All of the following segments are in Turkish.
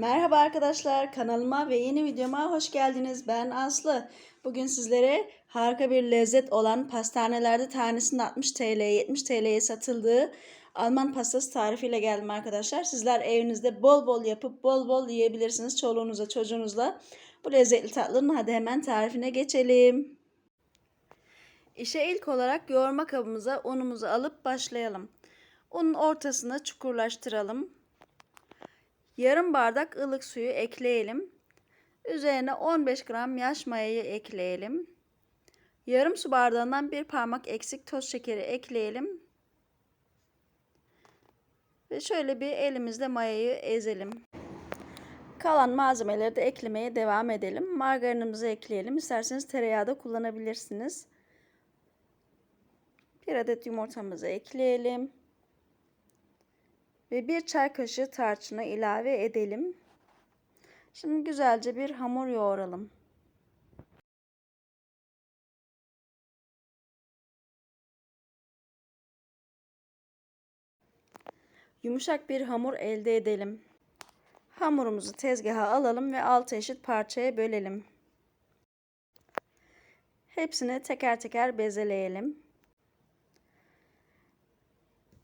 Merhaba arkadaşlar kanalıma ve yeni videoma hoş geldiniz. Ben Aslı. Bugün sizlere harika bir lezzet olan pastanelerde tanesinde 60 TL 70 TL'ye satıldığı Alman pastası tarifiyle geldim arkadaşlar. Sizler evinizde bol bol yapıp bol bol yiyebilirsiniz çoluğunuzla çocuğunuzla. Bu lezzetli tatlının hadi hemen tarifine geçelim. İşe ilk olarak yoğurma kabımıza unumuzu alıp başlayalım. Unun ortasına çukurlaştıralım. Yarım bardak ılık suyu ekleyelim. Üzerine 15 gram yaş mayayı ekleyelim. Yarım su bardağından bir parmak eksik toz şekeri ekleyelim. Ve şöyle bir elimizle mayayı ezelim. Kalan malzemeleri de eklemeye devam edelim. Margarinimizi ekleyelim. İsterseniz tereyağı da kullanabilirsiniz. Bir adet yumurtamızı ekleyelim ve bir çay kaşığı tarçını ilave edelim. Şimdi güzelce bir hamur yoğuralım. Yumuşak bir hamur elde edelim. Hamurumuzu tezgaha alalım ve 6 eşit parçaya bölelim. Hepsini teker teker bezeleyelim.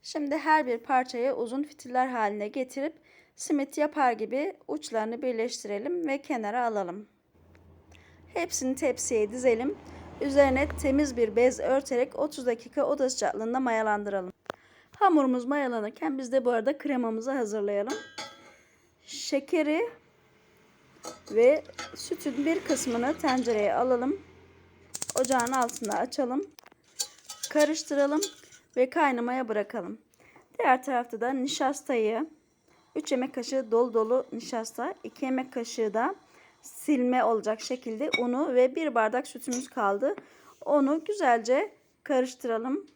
Şimdi her bir parçayı uzun fitiller haline getirip simit yapar gibi uçlarını birleştirelim ve kenara alalım. Hepsini tepsiye dizelim. Üzerine temiz bir bez örterek 30 dakika oda sıcaklığında mayalandıralım. Hamurumuz mayalanırken biz de bu arada kremamızı hazırlayalım. Şekeri ve sütün bir kısmını tencereye alalım. Ocağın altında açalım. Karıştıralım ve kaynamaya bırakalım. Diğer tarafta da nişastayı 3 yemek kaşığı dolu dolu nişasta, 2 yemek kaşığı da silme olacak şekilde unu ve 1 bardak sütümüz kaldı. Onu güzelce karıştıralım.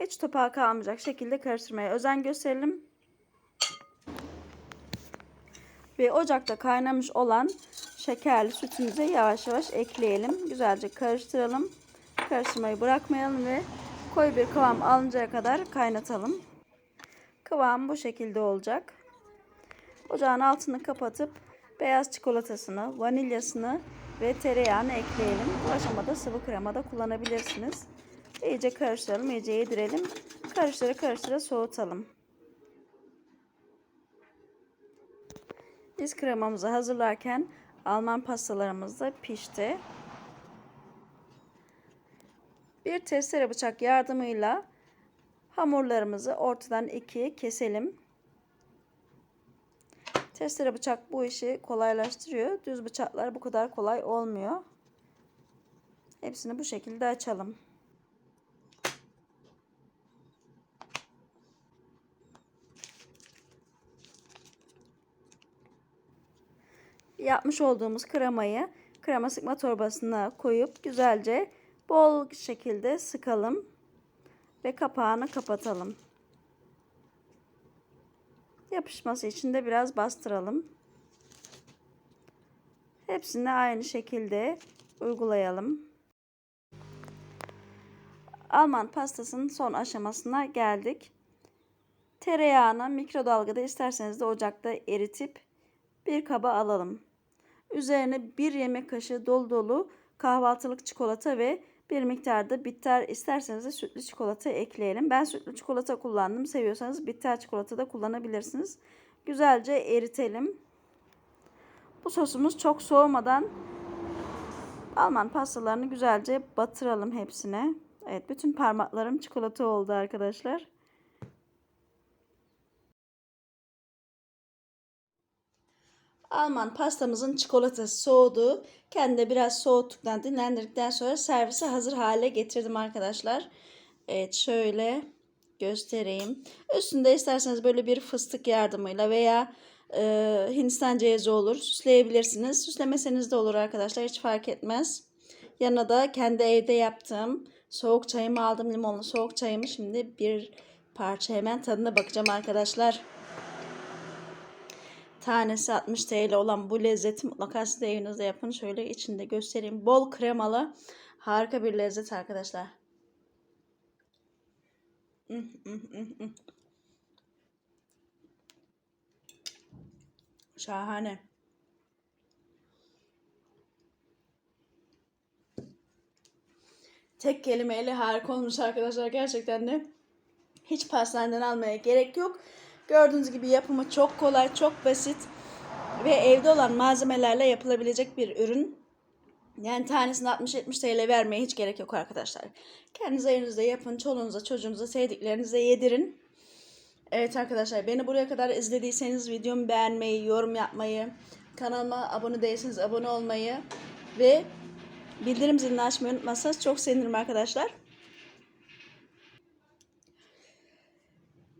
Hiç topağı kalmayacak şekilde karıştırmaya özen gösterelim. Ve ocakta kaynamış olan şekerli sütümüze yavaş yavaş ekleyelim. Güzelce karıştıralım. Karıştırmayı bırakmayalım ve koyu bir kıvam alıncaya kadar kaynatalım. Kıvam bu şekilde olacak. Ocağın altını kapatıp beyaz çikolatasını, vanilyasını ve tereyağını ekleyelim. Bu aşamada sıvı krema da kullanabilirsiniz. İyice karıştıralım, iyice yedirelim. Karıştıra karıştıra soğutalım. Biz kremamızı hazırlarken Alman pastalarımız da pişti. Bir testere bıçak yardımıyla hamurlarımızı ortadan ikiye keselim. Testere bıçak bu işi kolaylaştırıyor. Düz bıçaklar bu kadar kolay olmuyor. Hepsini bu şekilde açalım. Yapmış olduğumuz kremayı krema sıkma torbasına koyup güzelce bol şekilde sıkalım ve kapağını kapatalım. Yapışması için de biraz bastıralım. Hepsini aynı şekilde uygulayalım. Alman pastasının son aşamasına geldik. Tereyağını mikrodalgada isterseniz de ocakta eritip bir kaba alalım. Üzerine bir yemek kaşığı dolu dolu kahvaltılık çikolata ve bir miktarda bitter isterseniz de sütlü çikolata ekleyelim. Ben sütlü çikolata kullandım. Seviyorsanız bitter çikolata da kullanabilirsiniz. Güzelce eritelim. Bu sosumuz çok soğumadan Alman pastalarını güzelce batıralım hepsine. Evet bütün parmaklarım çikolata oldu arkadaşlar. Alman pastamızın çikolatası soğudu. Kendi biraz soğuttuktan dinlendirdikten sonra servise hazır hale getirdim arkadaşlar. Evet şöyle göstereyim. Üstünde isterseniz böyle bir fıstık yardımıyla veya e, Hindistan cevizi olur. Süsleyebilirsiniz. Süslemeseniz de olur arkadaşlar. Hiç fark etmez. Yanına da kendi evde yaptığım soğuk çayımı aldım. Limonlu soğuk çayımı. Şimdi bir parça hemen tadına bakacağım arkadaşlar. Tanesi 60 TL olan bu lezzeti mutlaka siz de evinizde yapın. Şöyle içinde göstereyim. Bol kremalı harika bir lezzet arkadaşlar. Şahane. Tek kelimeyle harika olmuş arkadaşlar gerçekten de. Hiç pastaneden almaya gerek yok. Gördüğünüz gibi yapımı çok kolay, çok basit ve evde olan malzemelerle yapılabilecek bir ürün. Yani tanesini 60-70 TL vermeye hiç gerek yok arkadaşlar. Kendiniz evinizde yapın, çoluğunuza, çocuğunuza, sevdiklerinize yedirin. Evet arkadaşlar beni buraya kadar izlediyseniz videomu beğenmeyi, yorum yapmayı, kanalıma abone değilseniz abone olmayı ve bildirim zilini açmayı unutmazsanız çok sevinirim arkadaşlar.